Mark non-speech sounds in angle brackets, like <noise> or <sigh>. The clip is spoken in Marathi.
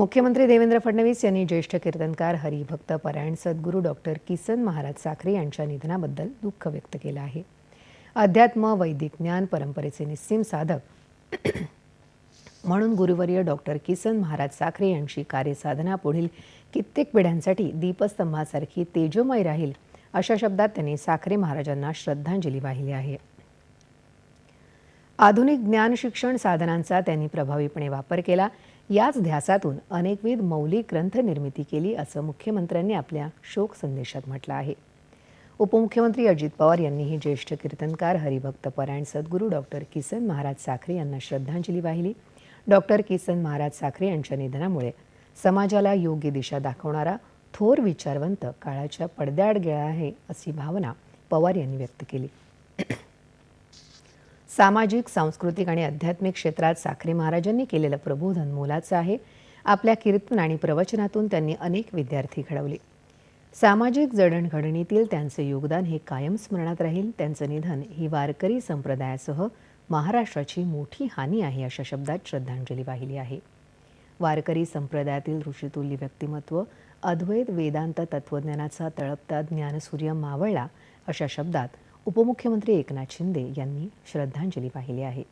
मुख्यमंत्री देवेंद्र फडणवीस यांनी ज्येष्ठ कीर्तनकार हरिभक्त परायण सद्गुरू डॉक्टर किसन महाराज साखरे यांच्या निधनाबद्दल दुःख व्यक्त केलं आहे. अध्यात्म वैदिक ज्ञान परंपरेचे निस्सीम साधक <clears throat> म्हणून गुरुवर्य डॉक्टर किसन महाराज साखरे यांची कार्यसाधना पुढील कित्येक पिढ्यांसाठी दीपस्तंभासारखी तेजोमय राहील अशा शब्दात त्यांनी साखरे महाराजांना श्रद्धांजली वाहिली आहे. आधुनिक ज्ञान शिक्षण साधनांचा त्यांनी प्रभावीपणे वापर केला. याच ध्यासातून अनेकविध मौलिक ग्रंथ निर्मिती केली असं मुख्यमंत्र्यांनी आपल्या शोक संदेशात म्हटलं आहे. उपमुख्यमंत्री अजित पवार यांनीही ज्येष्ठ कीर्तनकार हरिभक्त परायण सद्गुरू डॉक्टर किसन महाराज साखरे यांना श्रद्धांजली वाहिली. डॉक्टर किसन महाराज साखरे यांच्या निधनामुळे समाजाला योग्य दिशा दाखवणारा थोर विचारवंत काळाच्या पडद्याआड गेला आहे अशी भावना पवार यांनी व्यक्त केली. सामाजिक सांस्कृतिक आणि आध्यात्मिक क्षेत्रात साखरे महाराजांनी केलेलं प्रबोधन मोलाचं आहे. आपल्या कीर्तन आणि प्रवचनातून त्यांनी अनेक विद्यार्थी घडवले. सामाजिक जडणघडणीतील त्यांचे योगदान हे कायम स्मरणात राहील. त्यांचं निधन ही वारकरी संप्रदायासह महाराष्ट्राची मोठी हानी आहे अशा शब्दात श्रद्धांजली वाहिली आहे. वारकरी संप्रदायातील ऋषितुल्य व्यक्तिमत्व अद्वैत वेदांत तत्त्वज्ञानाचा तळपता ज्ञानसूर्य मावळला अशा शब्दात उपमुख्यमंत्री एकनाथ शिंदे यांनी श्रद्धांजली वाहिली आहे.